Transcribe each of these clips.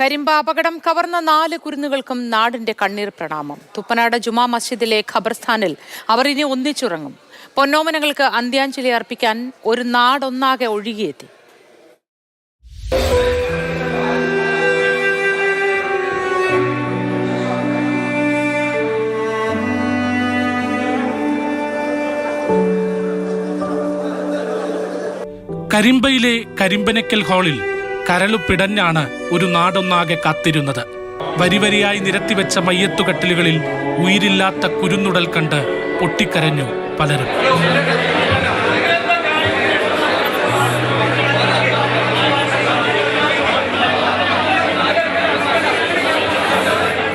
കരിമ്പ അപകടം കവർന്ന നാല് കുരുന്നുകൾക്കും നാടിന്റെ കണ്ണീർ പ്രണാമം. തുപ്പനാട് ജുമാ മസ്ജിദിലെ ഖബർസ്ഥാനിൽ അവർ ഇനി ഒന്നിച്ചുറങ്ങും. പൊന്നോമനങ്ങൾക്ക് അന്ത്യാഞ്ജലി അർപ്പിക്കാൻ ഒരു നാടൊന്നാകെ ഒഴുകിയെത്തി. കരിമ്പയിലെ കരിമ്പനക്കൽ ഹാളിൽ കരളുപിടഞ്ഞാണ് ഒരു നാടൊന്നാകെ കാത്തിരുന്നത്. വരിവരിയായി നിരത്തിവെച്ച മയ്യത്തുകട്ടിലുകളിൽ ഉയിരില്ലാത്ത കുരുന്നുടൽ കണ്ട് പൊട്ടിക്കരഞ്ഞു പലരും.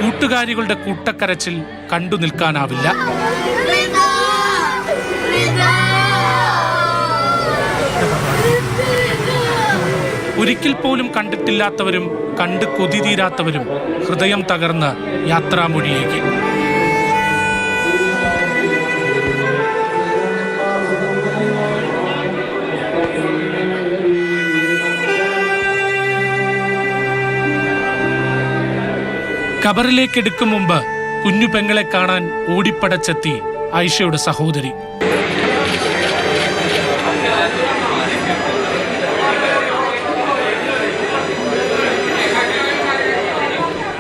കൂട്ടുകാരികളുടെ കൂട്ടക്കരച്ചിൽ കണ്ടു നിൽക്കാനാവില്ല. ഒരിക്കൽ പോലും കണ്ടിട്ടില്ലാത്തവരും കണ്ട് കൊതി തീരാത്തവരും ഹൃദയം തകർന്ന് യാത്രാമൊഴിയേക്ക് കബറിലേക്കെടുക്കും മുമ്പ് കുഞ്ഞു പെങ്ങളെ കാണാൻ ഓടിപ്പടച്ചെത്തി ആയിഷയുടെ സഹോദരി.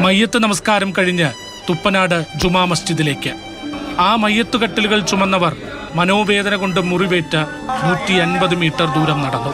മയ്യത്ത് നമസ്കാരം കഴിഞ്ഞ് തുപ്പനാട് ജുമാ മസ്ജിദിലേക്ക്. ആ മയ്യത്തുകട്ടിലുകൾ ചുമന്നവർ മനോവേദന കൊണ്ട് മുറിവേറ്റ് നൂറ്റി അൻപത് മീറ്റർ ദൂരം നടന്നു.